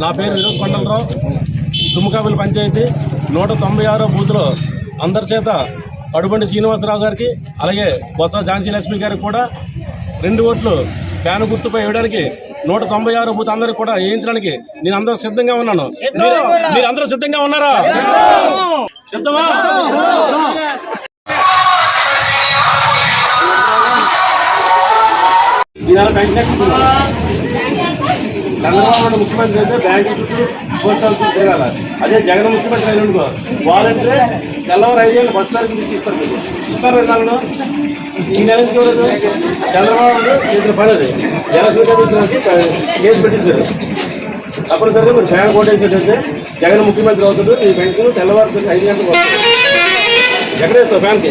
నా పేరు వినోద్ పండలరావు తుమ్మకాపల్లి పంచాయతీ. నూట తొంభై ఆరో బూత్లో అందరి చేత అడుబండి శ్రీనివాసరావు గారికి అలాగే బొత్స ఝాన్సీ లక్ష్మి గారికి కూడా రెండు ఓట్లు ఫ్యాన్ గుర్తుపై వేయడానికి నూట తొంభై ఆరో బూత్ అందరికి కూడా వేయించడానికి నేను అందరూ సిద్ధంగా ఉన్నాను. మీరు- మీరు అందరూ సిద్ధంగా ఉన్నారా? సిద్ధమా? ఈవేళ చంద్రబాబు నాయుడు ముఖ్యమంత్రి అయితే బ్యాంకు చుట్టూ పోస్ట్ ఆఫీస్ తిరగాల. అదే జగన్ ముఖ్యమంత్రి అయిన అనుకో వాళ్ళంటే తెల్లవారు ఐదు వేలు ఫస్ట్ తారీఖు తీసి ఇస్తారు మీకు ఇస్తారు రెండు ఈ నెల నుంచి చంద్రబాబు నాయుడు చేసిన పని అది. జనస్వీకరించడానికి కేసు పెట్టించారు. తప్పనిసరిగా మీరు ఫ్యాన్ ఓటేసేటైతే జగన్ ముఖ్యమంత్రి అవుతుంది ఈ బ్యాంకు తెల్లవారు ఐదు గంటలకు వస్తుంది ఎక్కడ వేస్తావు బ్యాంక్కి?